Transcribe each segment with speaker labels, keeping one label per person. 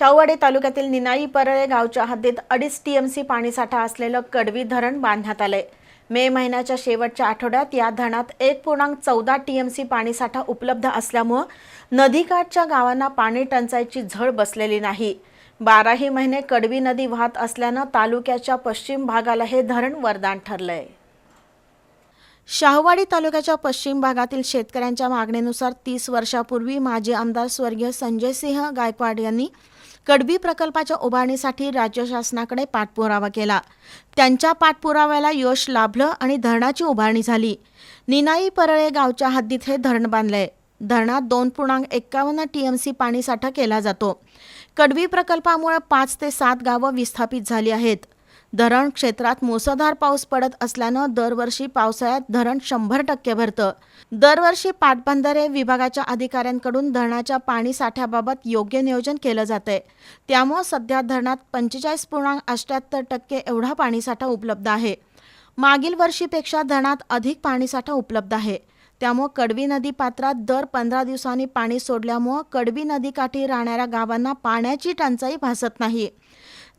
Speaker 1: शाहूवाडी तालुक्यातील निनाई परळे गावच्या हद्दीत अडीच टीएमसी पाणीसाठा असलेलं कडवी धरण बांधण्यात आलंय. मे महिन्याच्या शेवटच्या आठवड्यात या धरणात एक पूर्णांक चौदा टीएमसी पाणीसाठा उपलब्ध असल्यामुळं नदीकाठच्या गावांना पाणी टंचाईची झळ बसलेली नाही. बाराही महिने कडवी नदी वाहत असल्यानं तालुक्याच्या पश्चिम भागाला हे धरण वरदान ठरलंय. शाहवाडी तालुक्याच्या पश्चिम भागातील शेतकऱ्यांच्या मागणीनुसार तीस वर्षापूर्वी माजी आमदार स्वर्गीय संजयसिंह गायकवाड यांनी कडबी प्रकल्पाच्या उभारणीसाठी राज्य शासनाकडे पाठपुरावा केला. त्यांच्या पाठपुराव्याला यश लाभलं आणि धरणाची उभारणी झाली. निनाई परळे गावच्या हद्दीत हे धरण बांधलंय. धरणात दोन पूर्णांक एक्कावन्न टीएमसी पाणीसाठा केला जातो. कडवी प्रकल्पामुळे पाच ते सात गावं विस्थापित झाली आहेत. धरण क्षेत्रात मुसळधार पाऊस पडत असल्यानं दरवर्षी पावसाळ्यात धरण शंभर टक्के भरतं. दरवर्षी पाटबंधारे विभागाच्या अधिकाऱ्यांकडून धरणाच्या पाणी साठ्याबाबत योग्य नियोजन केलं जातंय. त्यामुळं सध्या धरणात पंचेचाळीस पूर्णांक अष्ट्याहत्तर टक्के एवढा पाणीसाठा उपलब्ध आहे. मागील वर्षीपेक्षा धरणात अधिक पाणीसाठा उपलब्ध आहे. त्यामुळं कडवी नदी पात्रात दर पंधरा दिवसांनी पाणी सोडल्यामुळं कडवी नदीकाठी राहणाऱ्या गावांना पाण्याची टंचाई भासत नाही.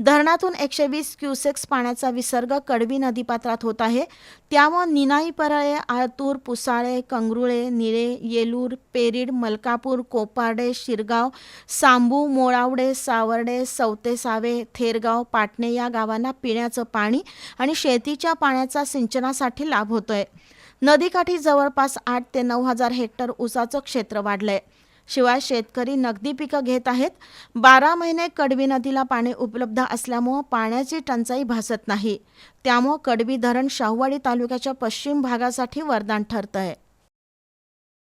Speaker 1: धरणातून एकशे वीस क्युसेक्स पाण्याचा विसर्ग कडवी नदीपात्रात होत आहे. त्यामुळं निनाई परळे आळतूर पुसाळे कंगरुळे निळे येलूर पेरीड मलकापूर कोपार्डे शिरगाव सांबू मोळावडे सावर्डे सवतेसावे थेरगाव पाटणे या गावांना पिण्याचं पाणी आणि शेतीच्या पाण्याचा सिंचनासाठी लाभ होतोय. नदीकाठी जवळपास आठ ते नऊ हजार हेक्टर ऊसाचं क्षेत्र वाढलंय. शिवाय शेतकरी नगदी पिकं घेत आहेत. बारा महिने कडवी नदीला पाणी उपलब्ध असल्यामुळं पाण्याची टंचाई भासत नाही. त्यामुळं कडवी धरण शाहूवाडी तालुक्याच्या पश्चिम भागासाठी वरदान ठरतं आहे